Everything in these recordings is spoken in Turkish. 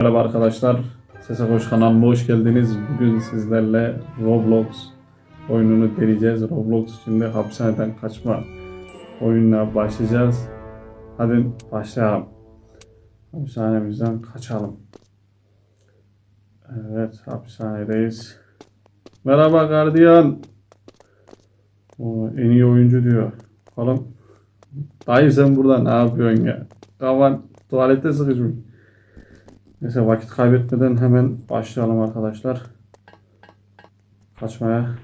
Merhaba arkadaşlar. Sese Koş kanalıma hoş geldiniz. Bugün sizlerle Roblox oyununu deneyeceğiz. Roblox içinde hapishaneden kaçma oyununa başlayacağız. Hadi başlayalım. Hapishanemizden kaçalım. Evet hapishanedeyiz. Merhaba gardiyan. O, en iyi oyuncu diyor. Bakalım. Dayı sen burada ne yapıyorsun ya? Kafan tuvalette sıkışmış. Neyse vakit kaybetmeden hemen başlayalım arkadaşlar. Kaçmaya.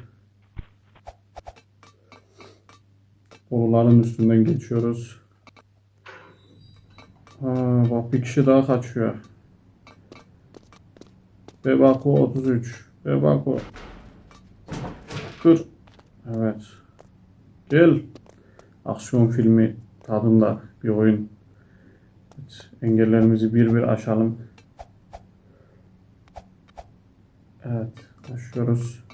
Boruların üstünden geçiyoruz. Ha, bak bir kişi daha kaçıyor. Bebako 33. Bebako. Kır. Evet. Gel. Aksiyon filmi tadında bir oyun. Evet, engellerimizi bir bir aşalım. Evet, koşuyoruz.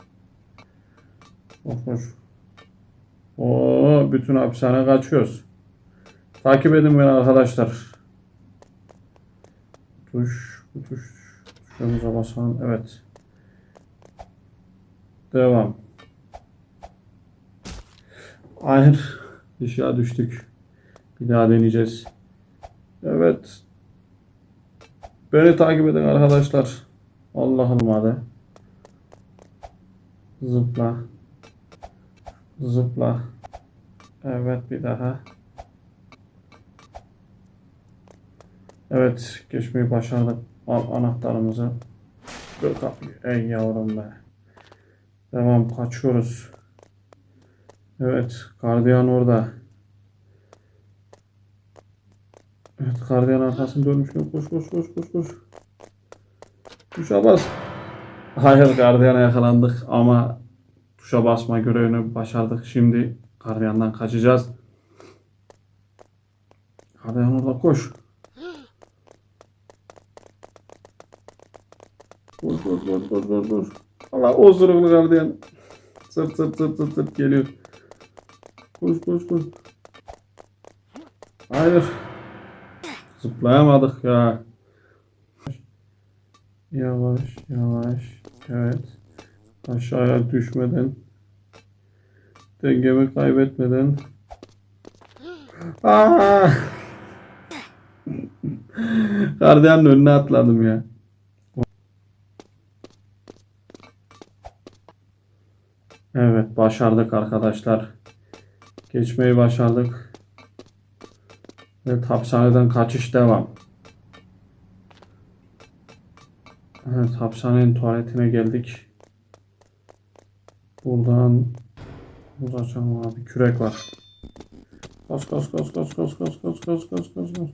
Koş koş. Oo, bütün hapishane kaçıyoruz. Takip edin beni arkadaşlar. Tuş, bu tuş, tuşlarımıza basalım. Evet. Devam. Hayır. Dışarı düştük. Bir daha deneyeceğiz. Evet. Beni takip edin arkadaşlar. Allah'ım hadi. Zıpla. Zıpla. Evet bir daha. Evet geçmeyi başardık. Al anahtarımızı. Ey yavrum be. Devam kaçıyoruz. Evet gardiyan orada. Evet gardiyan arkasını dönmüşken koş koş koş koş koş. Tuşa bas. Hayır gardiyana yakalandık ama tuşa basma görevini başardık. Şimdi gardiyandan kaçacağız. Gardiyan orada koş. Koş koş koş koş koş koş. Allah osuruklu gardiyan. Sırt sırt sırt sırt sırt geliyor. Koş koş koş. Hayır. Zıplayamadık ya. Yavaş yavaş. Evet. Aşağıya düşmeden. Dengemi kaybetmeden. Aa! Gardiyanın önüne atladım ya. Evet başardık arkadaşlar. Geçmeyi başardık. Evet hapishaneden kaçış devam. Evet hapishanenin tuvaletine geldik. Buradan buz açalım abi. Kürek var. Kaç kaç kaç kaç kaç kaç kaç kaç kaç kaç kaç.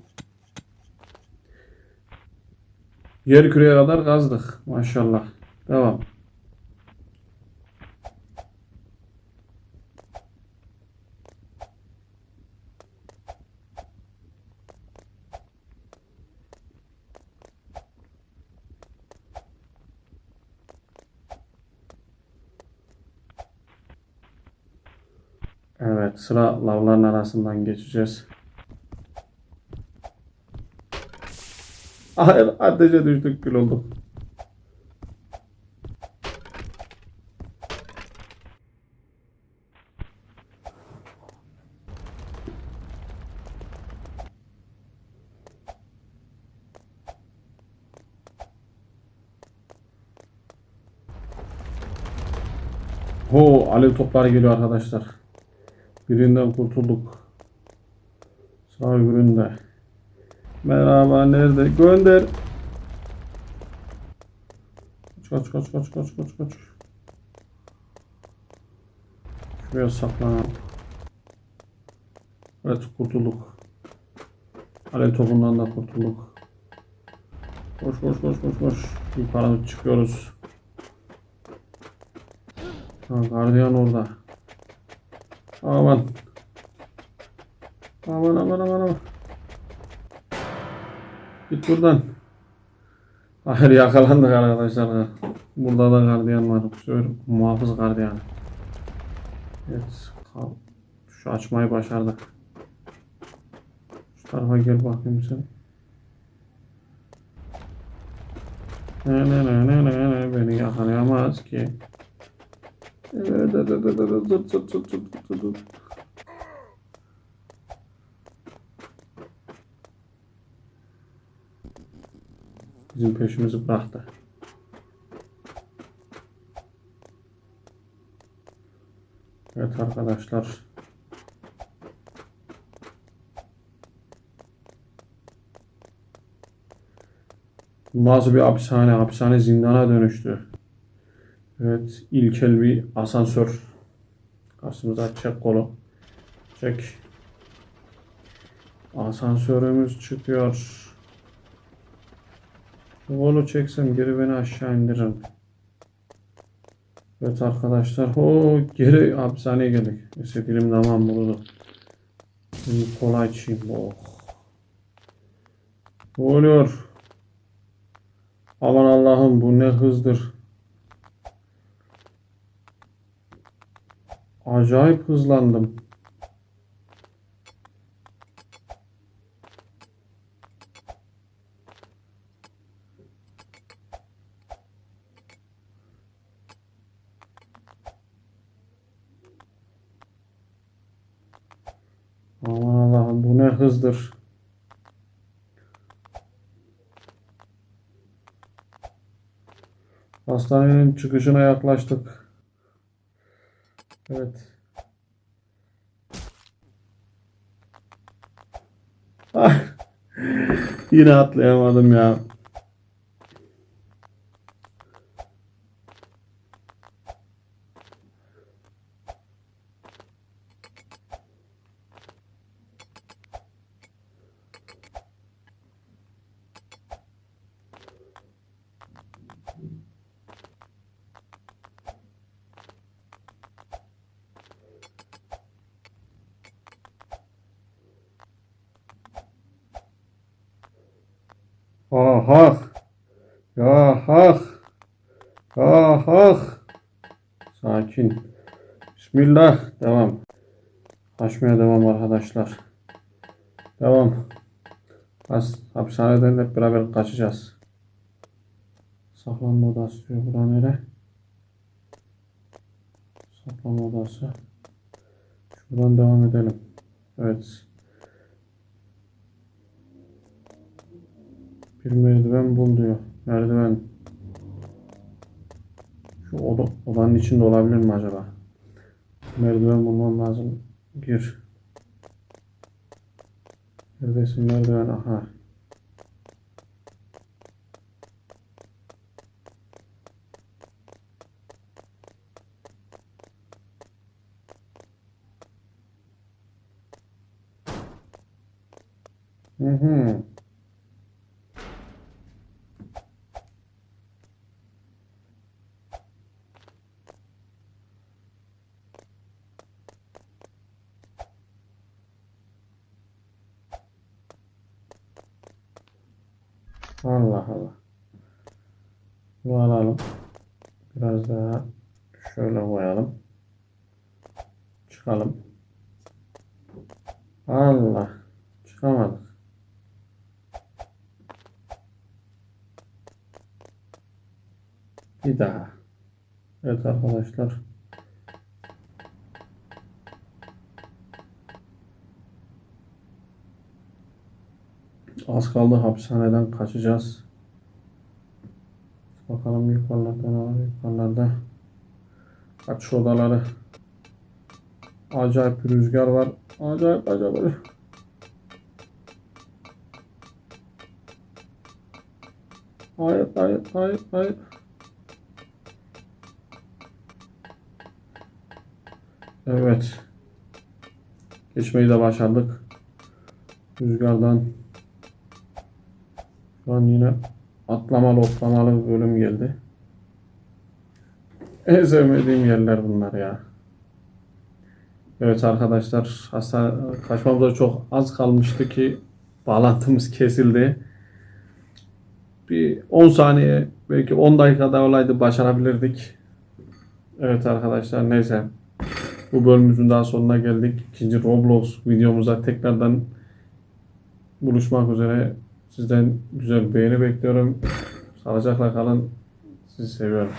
Yer küreye kadar kazdık. Maşallah. Devam. Evet sıra lavların arasından geçeceğiz. Hayır ateşe düştük kül olduk. Ho alev topları geliyor arkadaşlar. Birinden kurtulduk. Sağ öbüründe. Merhaba nerede? Gönder. Kaç kaç kaç kaç kaç kaç. Şuraya saklanalım. Evet kurtulduk. Alev topundan da kurtulduk. Koş koş koş koş koş. Yukarı çıkıyoruz. Ha, gardiyan orada. Aman. Aman aman aman aman. Git buradan. Hayır yakalandık arkadaşlar. Burada da gardiyan var. Sefer muhafız gardiyan. Evet. Şu açmayı başardık. Şu tarafa gel bakayım sen. Ne ne ne ne ne ne beni yakalayamaz ki. Bizim peşimizi bıraktı. Evet arkadaşlar. Nasıl bir hapishane? Hapishane zindana dönüştü. Evet, ilkel bir asansör. Karşımıza çek kolu. Çek. Asansörümüz çıkıyor. Kolu çeksem geri beni aşağı indiririm. Evet arkadaşlar. O geri hapishaneye geldik. Neyse dilim tamam buldu. Şimdi kolay açayım. Oh. Ne oluyor? Aman Allah'ım bu ne hızdır. Acayip hızlandım. Aman Allah'ım bu ne hızdır. Hastanenin çıkışına yaklaştık. Evet. Ah, Yine atlayamadım ya. Ah ah. Ya ah. Ah ah. Sakin. Bismillah. Devam. Kaçmaya devam arkadaşlar. Devam. Has, hapishaneden hep beraber kaçacağız. Saklanma odası diyor. Bura nere? Saklanma odası. Şuradan devam edelim. Evet. Bir merdiven bul diyor. Merdiven. Şu oda, odanın içinde olabilir mi acaba? Merdiven bulmam lazım. Gir. Neredesin merdiven? Aha. Hı hı. Allah Allah. Bunu alalım. Biraz daha şöyle koyalım. Çıkalım. Allah. Çıkamadık. Bir daha. Evet arkadaşlar. Az kaldı hapishaneden kaçacağız. Bakalım yukarılarda ne var yukarılarda. Kaçış odaları. Acayip bir rüzgar var. Acayip acayip. Hayır hayır hayır hayır. Evet. Geçmeyi de başardık. Rüzgardan şu an yine atlamalı otlamalı bir bölüm geldi. En sevmediğim yerler bunlar ya. Evet arkadaşlar hasta kaçmamıza çok az kalmıştı ki bağlantımız kesildi. Bir 10 saniye belki 10 dakikada olaydı başarabilirdik. Evet arkadaşlar neyse. Bu bölümümüzün daha sonuna geldik. İkinci Roblox videomuza tekrardan buluşmak üzere. Sizden güzel beğeni bekliyorum. Sağlıcakla kalın. Sizi seviyorum.